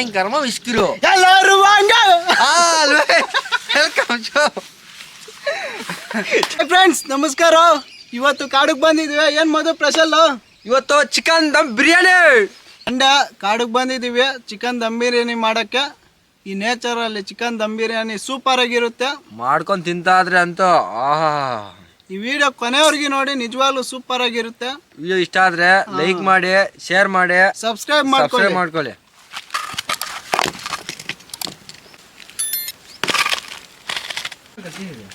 ಭಯಂಕರಮ ವಿಸ್ಕಿರು ಎಲ್ಲರೂ ವಾಂಗ welcome show friends ನಮಸ್ಕಾರ. ಇವತ್ತು ಕಾಡಕ್ಕೆ ಬಂದಿದ್ವಿ. ಏನ್ ಮದು ಸ್ಪೆಷಲ್ ಇವತ್ತು ಚಿಕನ್ ದಮ್ ಬಿರಿಯಾನಿ ಅಂಡ ಕಾಡಕ್ಕೆ ಬಂದಿದ್ದೀವಿ ಚಿಕನ್ ದಮ್ ಬಿರಿಯಾನಿ ಮಾಡಕ್ಕೆ. ಈ ನೇಚರಲ್ಲಿ ಚಿಕನ್ ದಮ್ ಬಿರಿಯಾನಿ ಸೂಪರ್ ಆಗಿರುತ್ತೆ. ಮಾಡ್ಕೊಂಡ್ ತಿಂತಾದ್ರೆ ಅಂತೂ ಆಹಾ. ಈ ವಿಡಿಯೋ ಕೊನೆವರೆಗೆ ನೋಡಿ ನಿಜವಾಗ್ಲೂ ಸೂಪರ್ ಆಗಿರುತ್ತೆ. ವಿಡಿಯೋ ಇಷ್ಟ ಆದ್ರೆ ಲೈಕ್ ಮಾಡಿ ಶೇರ್ ಮಾಡಿ ಸಬ್ಸ್ಕ್ರೈಬ್ ಸಬ್ಸ್ಕ್ರೈಬ್ ಮಾಡ್ಕೊಳ್ಳಿ. ಮಾಡ್ಕೊಳ್ಳಿ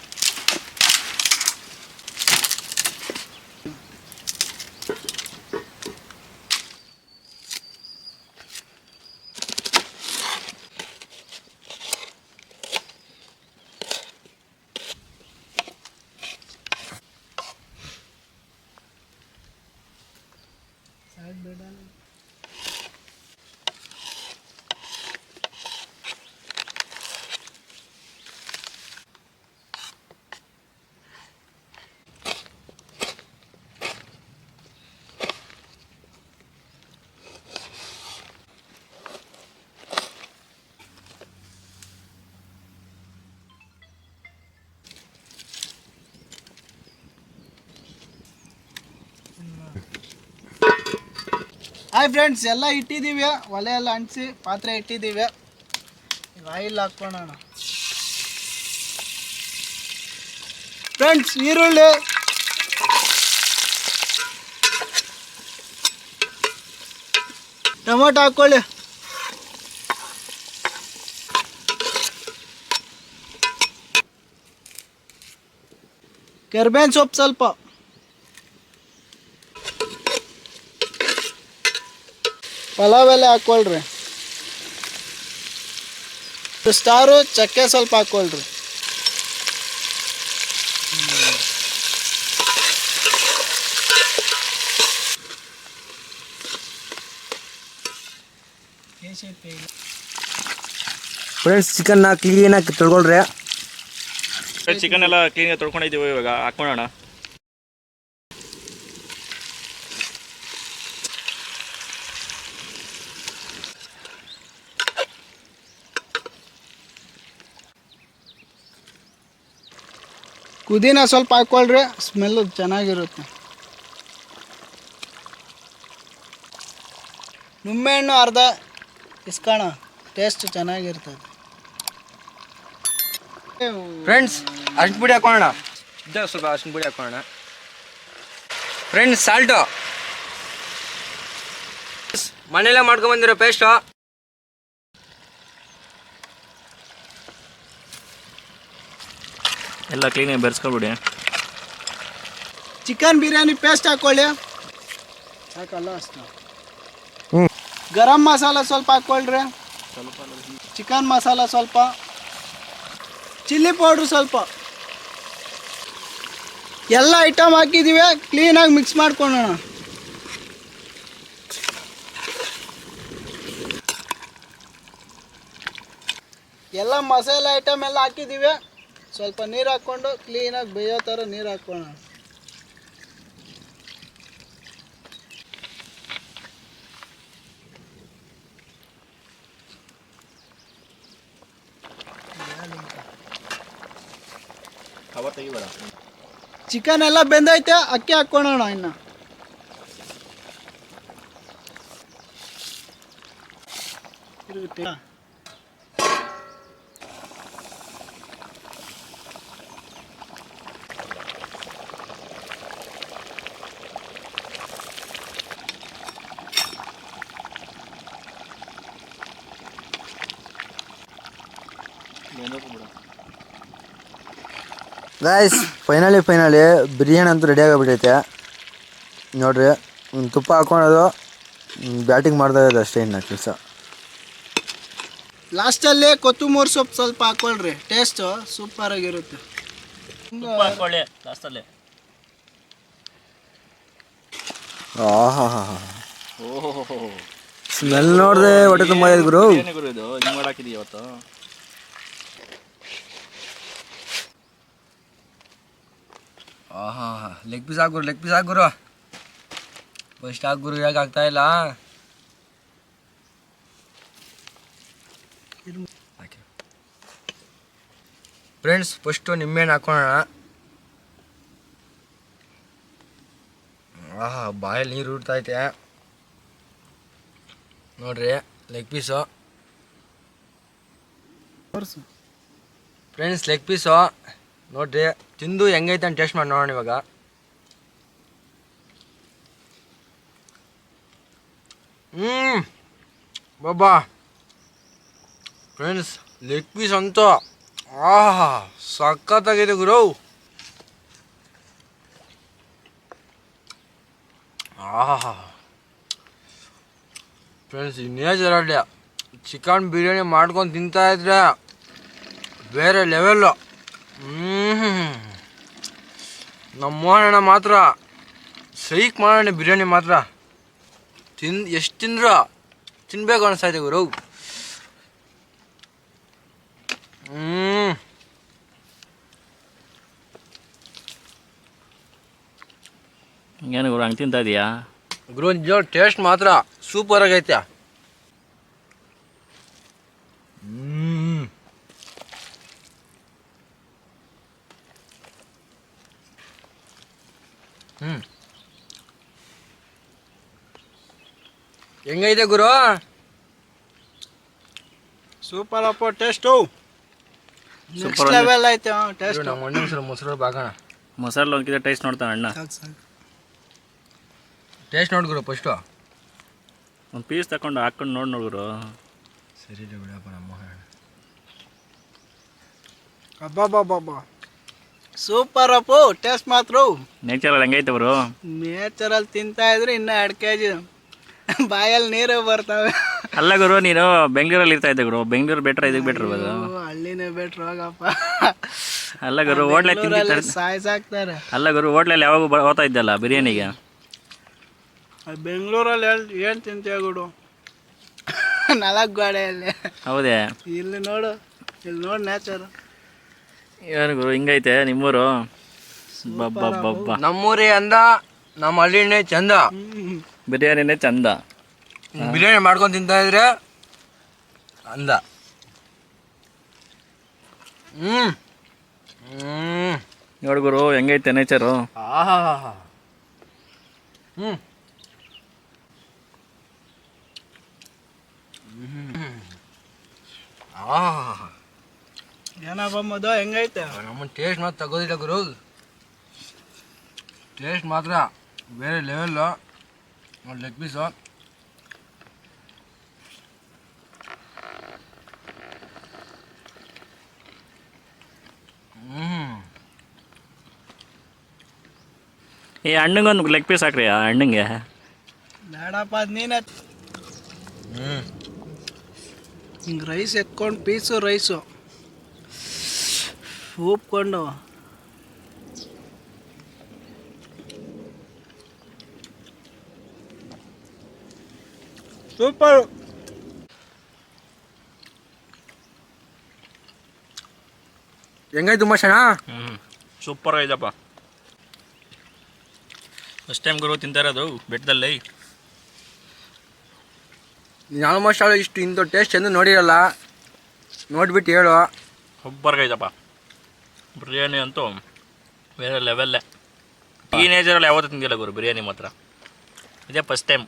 ಹಾಯ್ ಫ್ರೆಂಡ್ಸ್ ಎಲ್ಲ ಇಟ್ಟಿದ್ದೀವಿ ಒಲೆ ಎಲ್ಲ ಅಂಟಿಸಿ, ಪಾತ್ರೆ ಇಟ್ಟಿದ್ದೀವಿ ಈಗ ಆಯಿಲ್ ಫ್ರೆಂಡ್ಸ್ ಈರುಳ್ಳಿ. ಟೊಮೊಟೊ ಹಾಕ್ಕೊಳ್ಳಿ. ಕೆರ್ಬೇನ್ ಸೊಪ್ಪು ಸ್ವಲ್ಪ. ಪಲಾವ್ ಎಲೆ ಹಾಕ್ಕೊಳ್ರಿ ಸ್ಟಾರು ಚಕ್ಕೆ ಸ್ವಲ್ಪ ಹಾಕ್ಕೊಳ್ರಿ. ಫ್ರೆಂಡ್ಸ್ ಚಿಕನ್ನ ಕ್ಲೀನಾಗಿ ತೊಳ್ಕೊಳ್ರಿ. ಚಿಕನ್ ಎಲ್ಲ ಕ್ಲೀನಾಗಿ ತೊಳ್ಕೊಂಡಿದ್ದೀವಿ ಇವಾಗ. ಹಾಕೋಣ ಕುದಿನ ಸ್ವಲ್ಪ ಹಾಕ್ಕೊಳ್ರಿ ಸ್ಮೆಲ್ಲು ಚೆನ್ನಾಗಿರುತ್ತೆ. ನಿಂಬೆಹಣ್ಣು ಅರ್ಧ ಇಸ್ಕೋಣ ಟೇಸ್ಟ್ ಚೆನ್ನಾಗಿರ್ತದೆ. ಫ್ರೆಂಡ್ಸ್ ಅರ್ಶಿನ ಪುಡಿ ಹಾಕೋಣ. ಇದ್ದ ಸ್ವಲ್ಪ ಅರ್ಶಿನ ಪುಡಿ ಹಾಕೋಣ. ಫ್ರೆಂಡ್ಸ್ ಸಾಲ್ಟು ಮನೆಯಲ್ಲೇ ಮಾಡ್ಕೊಂಡ್ಬಂದಿರೋ ಪೇಸ್ಟು ಎಲ್ಲ ಕ್ಲೀನಾಗಿ ಬೆರೆಸ್ಕೊಬಿಡಿ. ಚಿಕನ್ ಬಿರಿಯಾನಿ ಪೇಸ್ಟ್ ಹಾಕ್ಕೊಳ್ಳಿ ಸಾಕಲ್ಲ ಅಷ್ಟು. ಹ್ಞೂ ಗರಂ ಮಸಾಲ ಸ್ವಲ್ಪ ಹಾಕ್ಕೊಳ್ರಿ. ಚಿಕನ್ ಮಸಾಲ ಸ್ವಲ್ಪ. ಚಿಲ್ಲಿ ಪೌಡ್ರ್ ಸ್ವಲ್ಪ. ಎಲ್ಲ ಐಟಮ್ ಹಾಕಿದ್ದೀವಿ ಕ್ಲೀನಾಗಿ ಮಿಕ್ಸ್ ಮಾಡ್ಕೊಳ್ಳೋಣ. ಎಲ್ಲ ಮಸಾಲೆ ಐಟಮ್ ಎಲ್ಲ ಹಾಕಿದ್ದೀವಿ ಸ್ವಲ್ಪ ನೀರು ಹಾಕ್ಕೊಂಡು ಕ್ಲೀನಾಗಿ ಬೇಯೋ ಥರ ನೀರು ತೆಗಿಬೇಡ ಚಿಕನ್ ಎಲ್ಲ ಬೆಂದೈತೆ ಅಕ್ಕಿ ಹಾಕ್ಕೊಳೋಣ ಇನ್ನು. ಗಾಯ್ಸ್ ಫೈನಲಿ ಫೈನಲಿ ಬಿರಿಯಾನಿ ಅಂತೂ ರೆಡಿ ಆಗಿಬಿಟ್ಟೈತೆ. ನೋಡ್ರಿ ತುಪ್ಪ ಹಾಕೊಳೋದು ಬ್ಯಾಟಿಂಗ್ ಮಾಡ್ತಾ ಇರೋದು ಅಷ್ಟೇ ಇನ್ನು ಕೆಲಸ. ಲಾಸ್ಟಲ್ಲಿ ಕೊತ್ತಂಬರಿ ಸೊಪ್ಪು ಸ್ವಲ್ಪ ಹಾಕ್ಕೊಳ್ರಿ ಟೇಸ್ಟು ಸೂಪರ್ ಆಗಿರುತ್ತೆ. ಹಾಕೊಳ್ಳಿ ಲಾಸ್ಟಲ್ಲಿ ಸ್ಮೆಲ್ ನೋಡಿದೆ ಹೊಟ್ಟೆ ತುಂಬ ಇದೆ ಗುರು. ಏನೇ ಗುರು ಇದು? ಹಿಂಗೆ ಮಾಡಾಕಿದೀವಿ ಇವತ್ತು? ಆಹಾ ಲೆಗ್ ಪೀಸ್ ಹಾಕುರು ಲೆಗ್ ಪೀಸ್ ಹಾಕುರು ಫಸ್ಟ್ ಹಾಕುರು ಯಾಕೆ ಆಗ್ತಾ ಇಲ್ಲ. ಫ್ರೆಂಡ್ಸ್ ಫಸ್ಟು ನಿಂಬೆಹಣ್ಣು ಹಾಕೋಣ? ಆಹಾ ಬಾಯಲ್ಲಿ ನೀರು ಉಡ್ತೈತೆ ನೋಡ್ರಿ leg piece friends leg piece ನೋಡ್ರಿ, ತಿಂದು ಹೆಂಗೈತೆ ಅಂತ ಟೇಸ್ಟ್ ಮಾಡಿ ನೋಡೋಣ ಇವಾಗ. ಹ್ಞೂ ಬಾಬಾ. ಫ್ರೆಂಡ್ಸ್ ಲೆಗ್ ಪೀಸ್ ಅಂತೂ, ಆಹಾ, ಸಖತ್ತಾಗಿದೆ ಗುರು. ಆಹಾ. ಫ್ರೆಂಡ್ಸ್ ಇನ್ನೇ ಚಿಕನ್ ಬಿರಿಯಾನಿ ಮಾಡ್ಕೊಂಡು ತಿಂತಾ ಇದ್ರೆ, ಬೇರೆ ಲೆವೆಲ್ಲು ನಮ್ಮ ಮೋಹಣ್ಣ ಮಾತ್ರ ಸೈಕ್ ಮಾಡೋಣ ಬಿರಿಯಾನಿ ಮಾತ್ರ. ತಿನ್ ಎಷ್ಟು ತಿಂದ್ರ ತಿನ್ಬೇಕು ಅನಿಸ್ತೈತೆ ಗುರು. ಹ್ಞೂ ಏನು ಗುರು ಹಂಗೆ ತಿಂತಾ ಇದೀಯಾ? ಗುರು ನಿಜ ಟೇಸ್ಟ್ ಮಾತ್ರ ಸೂಪರ್ ಹೆಂಗೈತೆ ಗುರು? ಸೂಪರ್ ಅಪ್ಪ ಟೇಸ್ಟು ಸೂಪರ್ ಲೆವೆಲ್ ಐತೆ ಟೇಸ್ಟ್ ನಮ್ಮ ಅಣ್ಣ ಮೊಸರು ಮೊಸರು ಬಾಗೋಣ ಮಸಾಲೆ ಒಂದ್ಕಿದ ಟೇಸ್ಟ್ ನೋಡ್ತಾನೆ ಅಣ್ಣ. ಟೇಸ್ಟ್ ನೋಡಿ ಗುರು ಫಸ್ಟು ಒಂದು ಪೀಸ್ ತಗೊಂಡು ಹಾಕೊಂಡು ನೋಡಿ ಗುರು. ಸರಿ ಬಿಡಪ್ಪ ನಮ್ಮ ಅಬ್ಬಬ್ಬಬ್ಬ ಸೂಪರ್ ಅಪ್ಪು ಟೇಸ್ಟ್ ಮಾತ್ರ. ನೇಚರಲ್ಲಿ ಹೆಂಗೈತೆ ಅವರು ನೇಚರಲ್ಲಿ ತಿಂತಾ ಇದ್ರೆ ಇನ್ನೂ ಎರಡು ಕೆ ಜಿ ಬಾಯಲ್ಲಿ ನೀರು ಬರ್ತಾವೆ. ಅಲ್ಲ ಗುರು ನೀನು ಬೆಂಗಳೂರಲ್ಲಿ ಇರ್ತಾ ಇದ್ದೆ ಗುರು. ಬೆಂಗಳೂರು ಬೆಟ್ರ ಇದಕ್ಕೆ ಬೆಟ್ರ್ ಹಳ್ಳಿನೇ ಬೆಟ್ರ್ ಹೋಗಪ್ಪ. ಅಲ್ಲ ಗುರು ಹೋಟ್ಲೆ ತಿಂದಿರ್ತಾರೆ ಸಾಯ್ಸಾಕ್ತಾರೆ. ಅಲ್ಲ ಗುರು ಹೋಟ್ಲಲ್ಲಿ ಯಾವಾಗ ಹೋಗ್ತಾ ಇದ್ದಲ್ಲ ಬಿರಿಯಾನಿಗೆ? ಬೆಂಗಳೂರಲ್ಲಿ ಹೇಳ್ ಏನು ತಿಂತೀಯ ಗುಡು. ನಾಲ್ಕು ಗಾಡಿಯಲ್ಲಿ. ಹೌದೇ? ಇಲ್ಲಿ ನೋಡು ಇಲ್ಲಿ ನೋಡು ನೇಚರ್ ಏನು ಗುರು ಹಿಂಗೈತೆ ನಿಮ್ಮೂರು? ಬಬ್ಬಬ್ಬಬ್ಬ. ನಮ್ಮೂರೇ ಅಂದ ನಮ್ಮ ಹಳ್ಳಿನೇ ಚಂದ. ಬಿರಿಯಾನಿನೇ ಚಂದ. ಬಿರಿಯಾನಿ ಮಾಡ್ಕೊಂಡು ತಿಂತಾ ಇದ್ರೆ ಅಂದ ಹ್ಮ್. ನೋಡಿ ನೋಡು ಗುರು ಹೆಂಗೈತೆ ನೇಚರು ಆಹಾ ಏನಪ್ಪ ಮದು ಹೆಂಗೈತೆ? ನಮ್ಮ ಟೇಸ್ಟ್ ಮಾತ್ರ ತಗೋದಿಲ್ಲ ಗುರು. ಟೇಸ್ಟ್ ಮಾತ್ರ ಬೇರೆ ಲೆವೆಲ್ಲು ನೋಡಿ ಲೆಗ್ ಪೀಸು ಹ್ಞೂ ಈ ಹಣ್ಣಿಗೊಂದು ಲೆಗ್ ಪೀಸ್ ಹಾಕ್ರಿ ಆ ಹಣ್ಣಿಗೆ. ಬೇಡಪ್ಪ ಅದು ನೀನು ಹ್ಞೂ ಹಿಂಗೆ ರೈಸ್ ಎತ್ಕೊಂಡು ಪೀಸು ರೈಸು ಉಪ್ಕೊಂಡು ಸೂಪರ್. ಹೆಂಗಾಯ್ತು ತುಂಬ ಚೆನ್ನಾ ಹ್ಞೂ ಸೂಪರ್ ಇದಪ್ಪ ಫಸ್ಟ್ ಟೈಮ್ ಗುರು ತಿಂತಾ ಇರೋದು ಬೆಟ್ಟದಲ್ಲಿ. ನಾನು ಆಲ್ಮೋಸ್ಟ್ ಆಲ್ ಇಷ್ಟು ಇಂಥ ಟೇಸ್ಟ್ ಎಂದು ನೋಡಿರಲ್ಲ. ನೋಡ್ಬಿಟ್ಟು ಹೇಳು. ಸೂಪರ್ ಐತಪ್ಪ ಬಿರಿಯಾನಿ ಅಂತೂ ಬೇರೆ ಲೆವೆಲ್ಲೇ ಟೀನೇಜರಲ್ಲಿ ಯಾವತ್ತೂ ತಿಂದಿಲ್ಲ ಗುರು ಬಿರಿಯಾನಿ ಮಾತ್ರ. ಇದೇ ಫಸ್ಟ್ ಟೈಮ್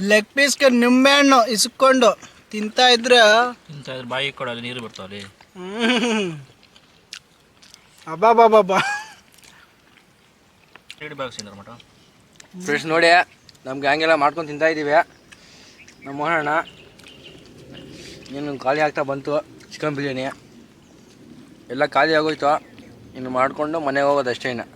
ಲೆಗ್ ಪೀಸ್ಗೆ ನಿಂಬೆಹಣ್ಣು ಇಸ್ಕೊಂಡು ತಿಂತಾ ಇದ್ರೆ ತಿಂತ ಇದ್ರೆ ಬಾಯಿ ಕೊಡೋದು ನೀರು ಬರ್ತಾವ್ರಿ ಅಬ್ಬಾ ಬಾ ಬಾ ಬಾ ಇಡಿ ಬಾಕ್ಸ್ ಮಟ ಫ್ರೆಂಡ್ಸ್ ನೋಡಿ ನಮ್ಗೆ ಎಲ್ಲ ಮಾಡ್ಕೊಂಡು ತಿಂತಾ ಇದ್ದೀವಿ ನಮ್ಮ ಮೋಹಣ್ಣ ಇನ್ನು ಖಾಲಿ ಆಗ್ತಾ ಬಂತು ಚಿಕನ್ ಬಿರಿಯಾನಿ. ಎಲ್ಲ ಖಾಲಿ ಆಗೋಯ್ತು. ಇನ್ನು ಮಾಡಿಕೊಂಡು ಮನೆಗೆ ಹೋಗೋದು ಅಷ್ಟೇ ಇನ್ನು.